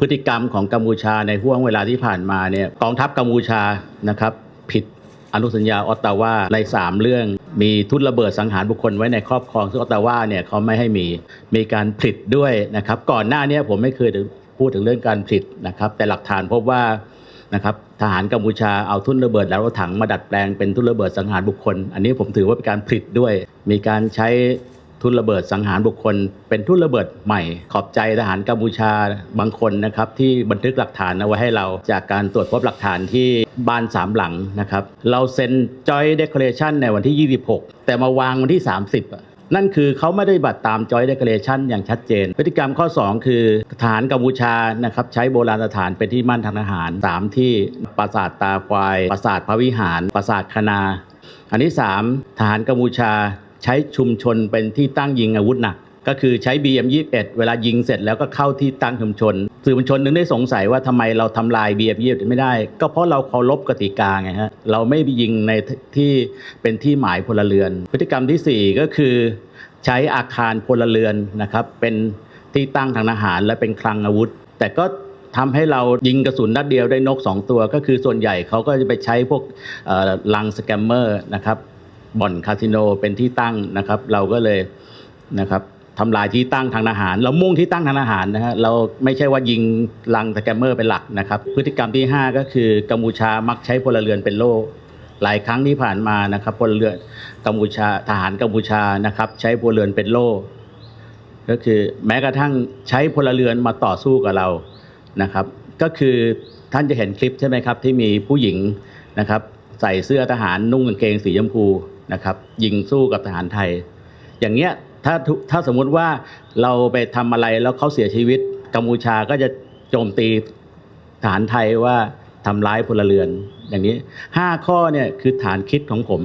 พฤติกรรมของกัมพูชาในห่วงเวลาที่ผ่านมาเนี่ยกองทัพกัมพูชานะครับผิดอนุสัญญาออตตาวาในสามเรื่องมีทุนระเบิดสังหารบุคคลไว้ในครอบครองซึ่งออตตาวาเนี่ยเขาไม่ให้มีมีการผลิตด้วยนะครับก่อนหน้านี้ผมไม่เคยพูดถึงเรื่องการผลิตนะครับแต่หลักฐานพบว่านะครับทหารกัมพูชาเอาทุนระเบิดแล้วถถังมาดัดแปลงเป็นทุนระเบิดสังหารบุคคล อันนี้ผมถือว่าเป็นการผลิตด้วย มีการใช้ ทุนระเบิดสังหารบุคคล เป็นทุนระเบิดใหม่ ขอบใจทหารกัมพูชาบางคนนะครับที่บันทึกหลักฐานเอาไว้ให้เราจากการตรวจพบหลักฐานที่บ้านสามหลังนะครับเราเซ็นจอยเด c เ a เ a ชันในวันที่ 26 แต่มาวางวันที่ 30นั่นคือเขาไม่ได้บัตรตามจอยเด c เ a เ a ชันอย่างชัดเจน พฤติกรรมข้อ 2 คือทหารกัมพูชานะครับใช้โบราณสถานเป็นที่มั่นทางทหาร 3 ที่ปราสาทตาควาย ปราสาทพระวิหาร ปราสาทคณา อันที่ 3 ทหารกัมพูชา ใช้ชุมชนเป็นที่ตั้งยิงอาวุธหนัก ก็คือใช้ BM21 เวลายิงเสร็จแล้วก็เข้าที่ตั้งชุมชน สื่อมวลชนนึงได้สงสัยว่าทำไมเราทำลาย BM21 ไม่ได้ ก็เพราะเราเคารพกติกาไงฮะเราไม่ยิงในที่เป็นที่หมายพลเรือน พฤติกรรมทีสี่4 ก็คือ ใช้อาคารพลเรือนนะครับเป็นที่ตั้งทางทหารและเป็นคลังอาวุธ แต่ก็ทำให้เรายิงกระสุนนัดเดียวได้นก 2 ตัว ก็คือส่วนใหญ่เขาก็จะไปใช้พวกลังสแกมเมอร์นะครับ บ่อนคาสิโนเป็นที่ตั้งนะครับ เราก็เลยนะครับทำลายที่ตั้งทางทหาร เรามุ่งที่ตั้งทางทหารนะฮะเราไม่ใช่ว่ายิงลังสแกมเมอร์เป็นหลักนะครับ พฤติกรรมที่ 5 ก็คือกัมพูชามักใช้พลเรือนเป็นโล่หลายครั้งที่ผ่านมานะครับพลเรือนกัมพูชาทหารกัมพูชานะครับ ใช้พลเรือนเป็นโล่ก็คือแม้กระทั่งใช้พลเรือนมาต่อสู้กับเรานะครับ ก็คือท่านจะเห็นคลิปใช่ไหมครับที่มีผู้หญิงนะครับ ใส่เสื้อทหารนุ่งกางเกงสีชมพู นะครับยิงสู้กับทหารไทย อย่างเงี้ยถ้าถ้าสมมุติว่าเราไปทำอะไรแล้วเขาเสียชีวิตกัมพูชาก็จะโจมตีทหารไทยว่าทำร้ายพลเรือนอย่างนี้ห้าข้อเนี่ยคือฐานคิดของผม